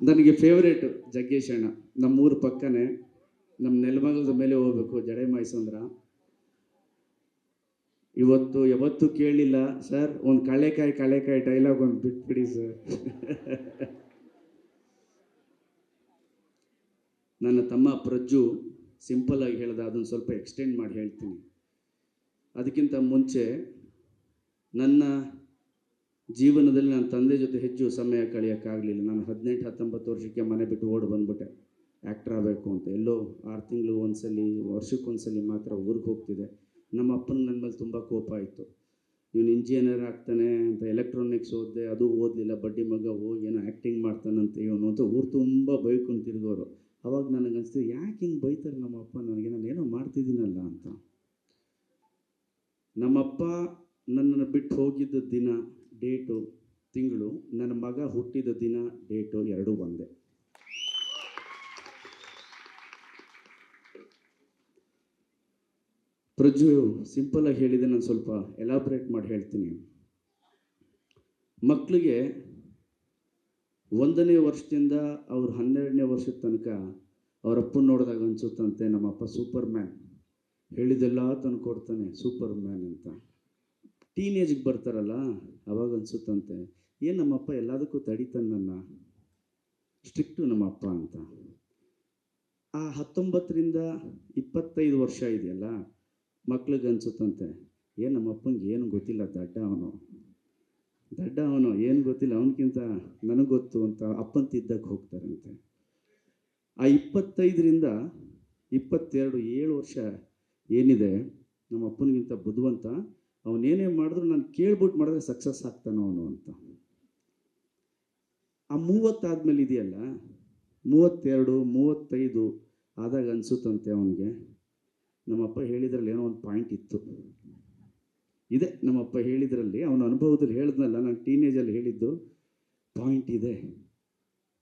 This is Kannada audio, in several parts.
ನನಗೆ ಫೇವ್ರೇಟ್ ಜಗ್ಗೇಶ್ ಅಣ್ಣ. ನಮ್ಮೂರ ಪಕ್ಕನೇ ನಮ್ಮ ನೆಲಮಂಗಲದ ಮೇಲೆ ಹೋಗ್ಬೇಕು, ಜಡೆ ಮಾಯ್ಸಂದ್ರ ಇವತ್ತು ಯಾವತ್ತೂ ಕೇಳಿಲ್ಲ ಸರ್ ಒಂದು ಕಳೆಕಾಯಿ ಕಳೆಕಾಯಿ ಡೈಲಾಗ್ ಒಂದು ಬಿಟ್ಬಿಡಿ ಸರ್ ನನ್ನ ತಮ್ಮ ಪ್ರಜ್ಜು ಸಿಂಪಲ್ ಆಗಿ ಹೇಳ್ದ, ಅದನ್ನು ಸ್ವಲ್ಪ ಎಕ್ಸ್ಟೆಂಡ್ ಮಾಡಿ ಹೇಳ್ತೀನಿ. ಅದಕ್ಕಿಂತ ಮುಂಚೆ ನನ್ನ ಜೀವನದಲ್ಲಿ ನನ್ನ ತಂದೆ ಜೊತೆ ಹೆಚ್ಚು ಸಮಯ ಕಳೆಯೋಕ್ಕಾಗಲಿಲ್ಲ. ನಾನು ಹದಿನೆಂಟು, ಹತ್ತೊಂಬತ್ತು ವರ್ಷಕ್ಕೆ ಮನೆ ಬಿಟ್ಟು ಓಡಿ ಬಂದ್ಬಿಟ್ಟೆ. ಆ್ಯಕ್ಟ್ರ್ ಆಗಬೇಕು ಅಂತ. ಎಲ್ಲೋ ಆರು ತಿಂಗಳು ಒಂದ್ಸಲಿ, ವರ್ಷಕ್ಕೊಂದ್ಸಲಿ ಮಾತ್ರ ಊರಿಗೆ ಹೋಗ್ತಿದ್ದೆ. ನಮ್ಮ ಅಪ್ಪನ ನನ್ನ ಮೇಲೆ ತುಂಬ ಕೋಪ ಆಯಿತು ಇವನು ಇಂಜಿನಿಯರ್ ಆಗ್ತಾನೆ ಅಂತ ಎಲೆಕ್ಟ್ರಾನಿಕ್ಸ್ ಓದಿದೆ, ಅದು ಓದಲಿಲ್ಲ, ಬಡ್ಡಿ ಮಗ ಹೋಗಿ ಏನೋ ಆ್ಯಕ್ಟಿಂಗ್ ಮಾಡ್ತಾನಂತೆ ಇವನು ಅಂತ ಊರು ತುಂಬ ಬೈಕೊಂಡು ತಿರುಗೋರು. ಅವಾಗ ನನಗೆ ಅನಿಸ್ತು, ಯಾಕೆ ಹಿಂಗೆ ಬೈತಾರೆ ನಮ್ಮ ಅಪ್ಪ? ನನಗೆ ನಾನು ಏನೋ ಮಾಡ್ತಿದ್ದೀನಲ್ಲ ಅಂತ. ನಮ್ಮಪ್ಪ ನನ್ನನ್ನು ಬಿಟ್ಟು ಹೋಗಿದ್ದ ದಿನ ಡೇಟು ತಿಂಗಳು ನನ್ನ ಮಗ ಹುಟ್ಟಿದ ದಿನ ಡೇಟು ಎರಡೂ ಒಂದೇ. ಸಿಂಪಲ್ ಆಗಿ ಹೇಳಿದೆ, ನಾನು ಸ್ವಲ್ಪ ಎಲಾಬ್ರೇಟ್ ಮಾಡಿ ಹೇಳ್ತೀನಿ. ಮಕ್ಕಳಿಗೆ ಒಂದನೇ ವರ್ಷದಿಂದ ಅವ್ರ ಹನ್ನೆರಡನೇ ವರ್ಷದ ತನಕ ಅವ್ರ ಅಪ್ಪನ ನೋಡಿದಾಗ ಅನ್ಸುತ್ತಂತೆ ನಮ್ಮಪ್ಪ ಸೂಪರ್ ಮ್ಯಾನ್ ಹೇಳಿದೆಲ್ಲ ತಂದು ಕೊಡ್ತಾನೆ ಸೂಪರ್ ಮ್ಯಾನ್ ಅಂತ. ಟೀನೇಜ್ಗೆ ಬರ್ತಾರಲ್ಲ, ಅವಾಗ ಅನ್ಸುತ್ತಂತೆ, ಏನು ನಮ್ಮಪ್ಪ ಎಲ್ಲದಕ್ಕೂ ತಡಿತಾನೆ ನನ್ನ ಸ್ಟ್ರಿಕ್ಟು ನಮ್ಮಪ್ಪ ಅಂತ. ಆ ಹತ್ತೊಂಬತ್ತರಿಂದ ಇಪ್ಪತ್ತೈದು ವರ್ಷ ಇದೆಯಲ್ಲ, ಮಕ್ಳಿಗೆ ಅನ್ಸುತ್ತಂತೆ, ಏನು ನಮ್ಮಪ್ಪಂಗೆ ಏನು ಗೊತ್ತಿಲ್ಲ, ದಡ್ಡ ಅವನು. ದಡ್ಡ ಅವನು, ಏನು ಗೊತ್ತಿಲ್ಲ ಅವನಕ್ಕಿಂತ ನನಗೆ ಗೊತ್ತು ಅಂತ ಅಪ್ಪಂತಿದ್ದಕ್ಕೆ ಹೋಗ್ತಾರಂತೆ. ಆ ಇಪ್ಪತ್ತೈದರಿಂದ ಇಪ್ಪತ್ತೆರಡು ಏಳು ವರ್ಷ ಏನಿದೆ ನಮ್ಮ ಅಪ್ಪನಿಗಿಂತ ಬುದ್ಧಿವಂತ ಅವನೇನೇ ಮಾಡಿದ್ರು ನಾನು ಕೇಳ್ಬಿಟ್ಟು ಮಾಡಿದ್ರೆ ಸಕ್ಸಸ್ ಆಗ್ತಾನೋ ಅವನು ಅಂತ. ಆ ಮೂವತ್ತಾದ್ಮೇಲೆ ಇದೆಯಲ್ಲ, ಮೂವತ್ತೆರಡು, ಮೂವತ್ತೈದು ಆದಾಗ ಅನಿಸುತ್ತಂತೆ ಅವನಿಗೆ, ನಮ್ಮಪ್ಪ ಹೇಳಿದ್ರಲ್ಲಿ ಏನೋ ಒಂದು ಪಾಯಿಂಟ್ ಇತ್ತು. ಇದೆ, ನಮ್ಮಪ್ಪ ಹೇಳಿದ್ರಲ್ಲಿ, ಅವನ ಅನುಭವದಲ್ಲಿ ಹೇಳಿದ್ನಲ್ಲ, ನಾನು ಟೀನೇಜಲ್ಲಿ ಹೇಳಿದ್ದು ಪಾಯಿಂಟ್ ಇದೆ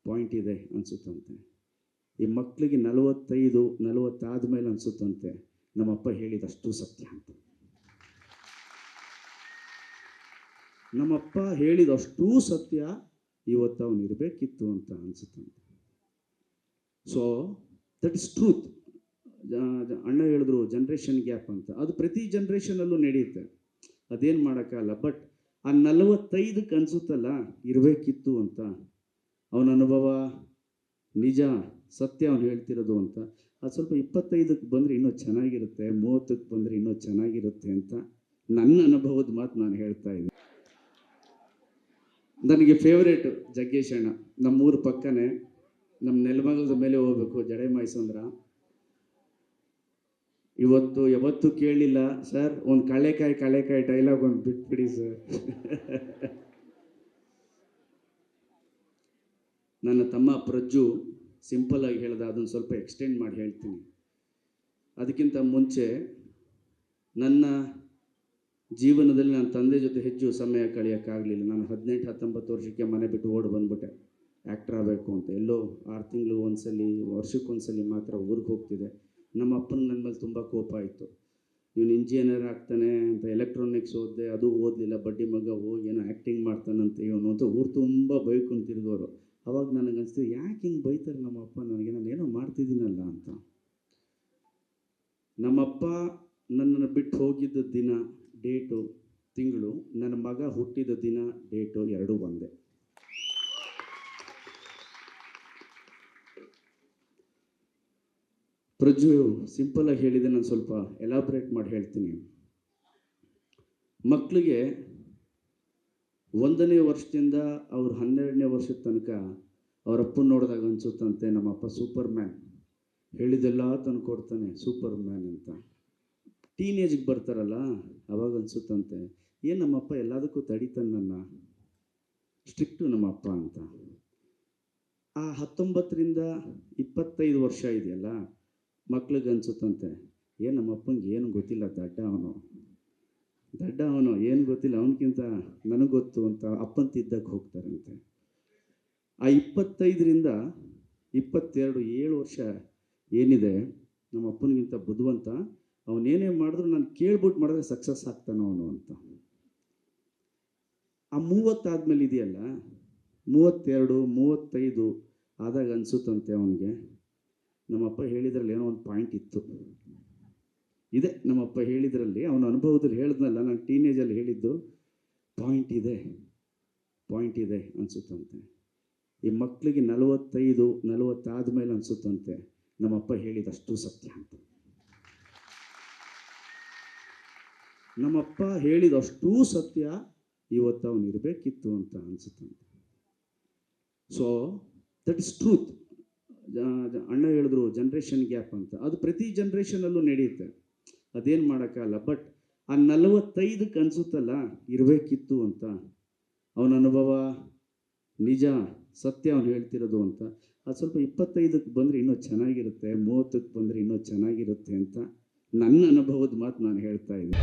ಪಾಯಿಂಟ್ ಇದೆ ಅನಿಸುತ್ತಂತೆ. ಈ ಮಕ್ಕಳಿಗೆ ನಲವತ್ತೈದು ನಲವತ್ತಾದ ಮೇಲೆ ಅನಿಸುತ್ತಂತೆ, ನಮ್ಮಪ್ಪ ಹೇಳಿದಷ್ಟು ಸತ್ಯ ಅಂತ. ನಮ್ಮಪ್ಪ ಹೇಳಿದಷ್ಟೂ ಸತ್ಯ ಇವತ್ತು ಅವನು ಇರಬೇಕಿತ್ತು ಅಂತ ಅನಿಸುತ್ತಂತೆ. ಸೊ ದಟ್ ಇಸ್ ಟ್ರೂತ್ ಅಣ್ಣ ಹೇಳಿದ್ರು ಜನ್ರೇಷನ್ ಗ್ಯಾಪ್ ಅಂತ. ಅದು ಪ್ರತಿ ಜನ್ರೇಷನಲ್ಲೂ ನಡೆಯುತ್ತೆ. ಅದೇನು ಮಾಡೋಕ್ಕಲ್ಲ ಬಟ್ ಆ ನಲವತ್ತೈದಕ್ಕೆ ಅನಿಸುತ್ತಲ್ಲ, ಇರಬೇಕಿತ್ತು ಅಂತ. ಅವನ ಅನುಭವ ನಿಜ, ಸತ್ಯ ಅವನು ಹೇಳ್ತಿರೋದು ಅಂತ. ಅದು ಸ್ವಲ್ಪ ಇಪ್ಪತ್ತೈದಕ್ಕೆ ಬಂದರೆ ಇನ್ನೂ ಚೆನ್ನಾಗಿರುತ್ತೆ ಮೂವತ್ತಕ್ಕೆ ಬಂದರೆ ಇನ್ನೂ ಚೆನ್ನಾಗಿರುತ್ತೆ ಅಂತ ನನ್ನ ಅನುಭವದ ಮಾತು ನಾನು ಹೇಳ್ತಾ ಇದ್ದೀನಿ. ನನಗೆ ಫೇವ್ರೇಟು ಜಗ್ಗೇಶ್ ಅಣ್ಣ. ನಮ್ಮೂರ ಪಕ್ಕನೇ ನಮ್ಮ ನೆಲಮಂಗಲದ ಮೇಲೆ ಹೋಗ್ಬೇಕು, ಜಡೆ ಮಾಯಿಸಂದ್ರ ಇವತ್ತು ಯಾವತ್ತೂ ಕೇಳಿಲ್ಲ, ಸರ್, ಒಂದು ಕಳೆಕಾಯಿ ಕಳೆಕಾಯಿ ಡೈಲಾಗ್ ಒಂದು ಬಿಟ್ಬಿಡಿ, ಸರ್. ನನ್ನ ತಮ್ಮ ಪ್ರಜ್ಜು ಸಿಂಪಲ್ ಆಗಿ ಹೇಳ್ದ, ಅದನ್ನು ಸ್ವಲ್ಪ ಎಕ್ಸ್ಟೆಂಡ್ ಮಾಡಿ ಹೇಳ್ತೀನಿ. ಅದಕ್ಕಿಂತ ಮುಂಚೆ ನನ್ನ ಜೀವನದಲ್ಲಿ ನನ್ನ ತಂದೆ ಜೊತೆ ಹೆಚ್ಚು ಸಮಯ ಕಳೆಯೋಕ್ಕಾಗಲಿಲ್ಲ. ನಾನು ಹದಿನೆಂಟು, ಹತ್ತೊಂಬತ್ತು ವರ್ಷಕ್ಕೆ ಮನೆ ಬಿಟ್ಟು ಓಡಿ ಬಂದ್ಬಿಟ್ಟೆ. ಆ್ಯಕ್ಟ್ರ್ ಆಗಬೇಕು ಅಂತ. ಎಲ್ಲೋ ಆರು ತಿಂಗಳು ಒಂದ್ಸಲಿ ವರ್ಷಕ್ಕೊಂದ್ಸಲಿ ಮಾತ್ರ ಊರಿಗೆ ಹೋಗ್ತಿದ್ದೆ. ನಮ್ಮ ಅಪ್ಪನ ನನ್ನ ಮೇಲೆ ತುಂಬ ಕೋಪ ಆಯಿತು. ಇವನು ಇಂಜಿನಿಯರ್ ಆಗ್ತಾನೆ ಅಂತ ಎಲೆಕ್ಟ್ರಾನಿಕ್ಸ್ ಓದಿದೆ, ಅದು ಓದಲಿಲ್ಲ, ಬಡ್ಡಿ ಮಗ ಹೋಗಿ ಏನೋ ಆ್ಯಕ್ಟಿಂಗ್ ಮಾಡ್ತಾನಂತೆ ಇವನು ಅಂತ ಊರು ತುಂಬ ಬೈಕೊಂಡು ತಿರುಗೋರು. ಅವಾಗ ನನಗೆ ಅನಿಸ್ತು, ಯಾಕೆ ಹಿಂಗೆ ಬೈತಾರೆ ನಮ್ಮಪ್ಪ ನನಗೆ? ನಾನು ಏನೋ ಮಾಡ್ತಿದ್ದೀನಲ್ಲ ಅಂತ. ನಮ್ಮಪ್ಪ ನನ್ನನ್ನು ಬಿಟ್ಟು ಹೋಗಿದ್ದ ದಿನ ಡೇಟು ತಿಂಗಳು ನನ್ನ ಮಗ ಹುಟ್ಟಿದ ದಿನ ಡೇಟು ಎರಡೂ ಒಂದೇ. ಸಿಂಪಲ್ ಆಗಿ ಹೇಳಿದೆ, ನಾನು ಸ್ವಲ್ಪ ಎಲಾಬ್ರೇಟ್ ಮಾಡಿ ಹೇಳ್ತೀನಿ. ಮಕ್ಕಳಿಗೆ ಒಂದನೇ ವರ್ಷದಿಂದ ಅವ್ರ ಹನ್ನೆರಡನೇ ವರ್ಷದ ತನಕ ಅವ್ರ ಅಪ್ಪನ ನೋಡಿದಾಗ ಅನ್ಸುತ್ತಂತೆ, ನಮ್ಮಪ್ಪ ಸೂಪರ್ ಮ್ಯಾನ್. ಹೇಳಿದೆಲ್ಲ ತಂದು ಕೊಡ್ತಾನೆ, ಸೂಪರ್ ಮ್ಯಾನ್ ಅಂತ. ಟೀನೇಜ್ಗೆ ಬರ್ತಾರಲ್ಲ, ಅವಾಗ ಅನಿಸುತ್ತಂತೆ, ಏನು ನಮ್ಮಪ್ಪ ಎಲ್ಲದಕ್ಕೂ ತಡಿತಾನೆ ನನ್ನ ಸ್ಟ್ರಿಕ್ಟು ನಮ್ಮಪ್ಪ ಅಂತ. ಆ ಹತ್ತೊಂಬತ್ತರಿಂದ ಇಪ್ಪತ್ತೈದು ವರ್ಷ ಇದೆಯಲ್ಲ, ಮಕ್ಳಿಗೆ ಅನ್ಸುತ್ತಂತೆ, ಏನು ನಮ್ಮಪ್ಪಂಗೆ ಏನು ಗೊತ್ತಿಲ್ಲ, ದಡ್ಡ ಅವನು. ದಡ್ಡ ಅವನು, ಏನು ಗೊತ್ತಿಲ್ಲ ಅವನಕ್ಕಿಂತ ನನಗೆ ಗೊತ್ತು ಅಂತ ಅಪ್ಪಂತಿದ್ದಕ್ಕೆ ಹೋಗ್ತಾರಂತೆ. ಆ ಇಪ್ಪತ್ತೈದರಿಂದ ಇಪ್ಪತ್ತೆರಡು ಏಳು ವರ್ಷ ಏನಿದೆ ನಮ್ಮ ಅಪ್ಪನಿಗಿಂತ ಬುದ್ಧಿವಂತ ಅವನೇನೇ ಮಾಡಿದ್ರು ನಾನು ಕೇಳ್ಬಿಟ್ಟು ಮಾಡಿದ್ರೆ ಸಕ್ಸಸ್ ಆಗ್ತಾನೋ ಅವನು ಅಂತ. ಆ ಮೂವತ್ತಾದ್ಮೇಲೆ ಇದೆಯಲ್ಲ, ಮೂವತ್ತೆರಡು, ಮೂವತ್ತೈದು ಆದಾಗ ಅನಿಸುತ್ತಂತೆ ಅವನಿಗೆ, ನಮ್ಮಪ್ಪ ಹೇಳಿದ್ರಲ್ಲಿ ಏನೋ ಒಂದು ಪಾಯಿಂಟ್ ಇತ್ತು. ಇದೆ, ನಮ್ಮಪ್ಪ ಹೇಳಿದ್ರಲ್ಲಿ, ಅವನ ಅನುಭವದಲ್ಲಿ ಹೇಳಿದ್ನಲ್ಲ, ನಾನು ಟೀನೇಜಲ್ಲಿ ಹೇಳಿದ್ದು ಪಾಯಿಂಟ್ ಇದೆ ಪಾಯಿಂಟ್ ಇದೆ ಅನಿಸುತ್ತಂತೆ. ಈ ಮಕ್ಕಳಿಗೆ ನಲವತ್ತೈದು ನಲವತ್ತಾದ ಮೇಲೆ ಅನಿಸುತ್ತಂತೆ, ನಮ್ಮಪ್ಪ ಹೇಳಿದಷ್ಟು ಸತ್ಯ ಅಂತ. ನಮ್ಮಪ್ಪ ಹೇಳಿದಷ್ಟೂ ಸತ್ಯ, ಇವತ್ತು ಅವನು ಇರಬೇಕಿತ್ತು ಅಂತ ಅನಿಸುತ್ತಂತೆ. ಸೊ ದಟ್ ಇಸ್ ಟ್ರೂತ್ ಅಣ್ಣ ಹೇಳಿದ್ರು ಜನ್ರೇಷನ್ ಗ್ಯಾಪ್ ಅಂತ. ಅದು ಪ್ರತಿ ಜನ್ರೇಷನಲ್ಲೂ ನಡೆಯುತ್ತೆ. ಅದೇನು ಮಾಡೋಕ್ಕಾಗಲ್ಲ. ಬಟ್ ಆ ನಲವತ್ತೈದಕ್ಕೆ ಅನಿಸುತ್ತಲ್ಲ, ಇರಬೇಕಿತ್ತು ಅಂತ. ಅವನ ಅನುಭವ ನಿಜ, ಸತ್ಯ ಅವನು ಹೇಳ್ತಿರೋದು ಅಂತ. ಅದು ಸ್ವಲ್ಪ ಇಪ್ಪತ್ತೈದಕ್ಕೆ ಬಂದರೆ ಇನ್ನೂ ಚೆನ್ನಾಗಿರುತ್ತೆ, ಮೂವತ್ತಕ್ಕೆ ಬಂದರೆ ಇನ್ನೂ ಚೆನ್ನಾಗಿರುತ್ತೆ ಅಂತ. ನನ್ನ ಅನುಭವದ ಮಾತು ನಾನು ಹೇಳ್ತಾ ಇದ್ದೀನಿ.